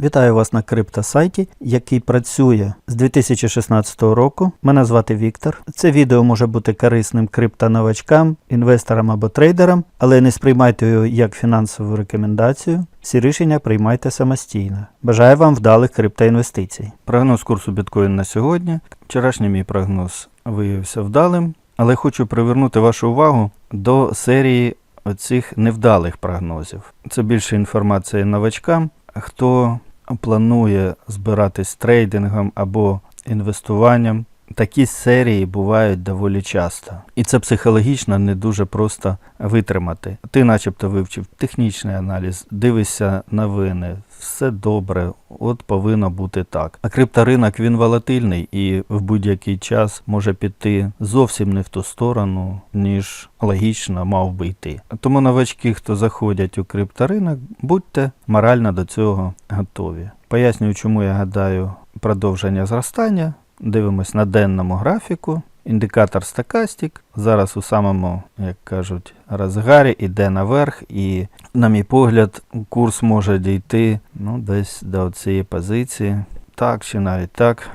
Вітаю вас на криптосайті, який працює з 2016 року. Мене звати Віктор. Це відео може бути корисним криптоновачкам, інвесторам або трейдерам, але не сприймайте його як фінансову рекомендацію. Всі рішення приймайте самостійно. Бажаю вам вдалих криптоінвестицій. Прогноз курсу біткоін на сьогодні. Вчорашній мій прогноз виявився вдалим, але хочу привернути вашу увагу до серії оцих невдалих прогнозів. Це більше інформації новачкам, хто планує збиратись трейдингом або інвестуванням. Такі серії бувають доволі часто. І це психологічно не дуже просто витримати. Ти начебто вивчив технічний аналіз, дивишся новини, все добре, от повинно бути так. А крипторинок він волатильний і в будь-який час може піти зовсім не в ту сторону, ніж логічно мав би йти. Тому новачки, хто заходять у крипторинок, будьте морально до цього готові. Пояснюю, чому я гадаю продовження зростання. Дивимось на денному графіку. Індикатор стакастик зараз у самому, як кажуть, розгарі іде наверх, і, на мій погляд, курс може дійти ну, десь до цієї позиції, так чи навіть так,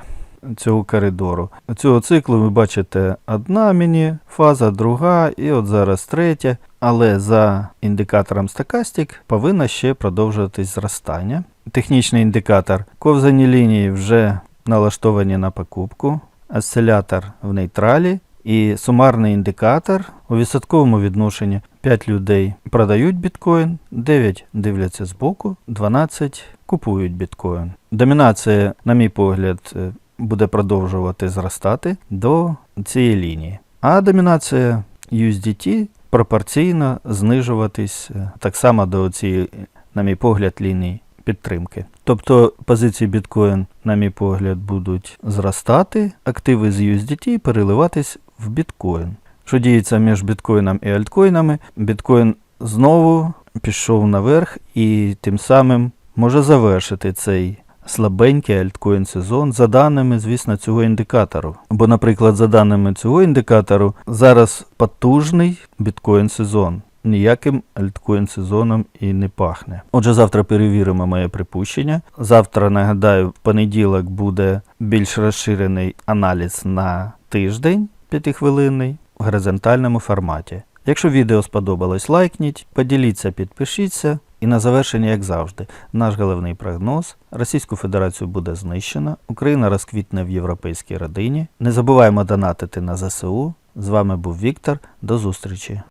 цього коридору. Цього циклу ви бачите одна міні-фаза, друга, і от зараз третя. Але за індикатором стакастик повинно ще продовжуватись зростання. Технічний індикатор ковзані лінії вже налаштовані на покупку, осцилятор в нейтралі і сумарний індикатор у відсотковому відношенні 5 людей продають біткоін, 9 дивляться збоку, 12 купують біткоін. Домінація, на мій погляд, е, буде продовжувати зростати до цієї лінії. А домінація USDT пропорційно знижуватись е, так само до цієї, на мій погляд, лінії підтримки. Тобто позиції біткоін, на мій погляд, будуть зростати, активи з USDT переливатись в біткоін. Що діється між біткоїном і альткоїнами? Біткоін знову пішов наверх і тим самим може завершити цей слабенький альткоін сезон за даними, звісно, цього індикатору. Бо, наприклад, за даними цього індикатору, зараз потужний біткоін сезон. Ніяким альткоін сезоном і не пахне. Отже, завтра перевіримо моє припущення. Завтра, нагадаю, в понеділок буде більш розширений аналіз на тиждень п'ятихвилинний в горизонтальному форматі. Якщо відео сподобалось, лайкніть, поділіться, підпишіться. І на завершення, як завжди, наш головний прогноз: Російську Федерацію буде знищено, Україна розквітне в європейській родині. Не забуваємо донатити на ЗСУ. З вами був Віктор. До зустрічі!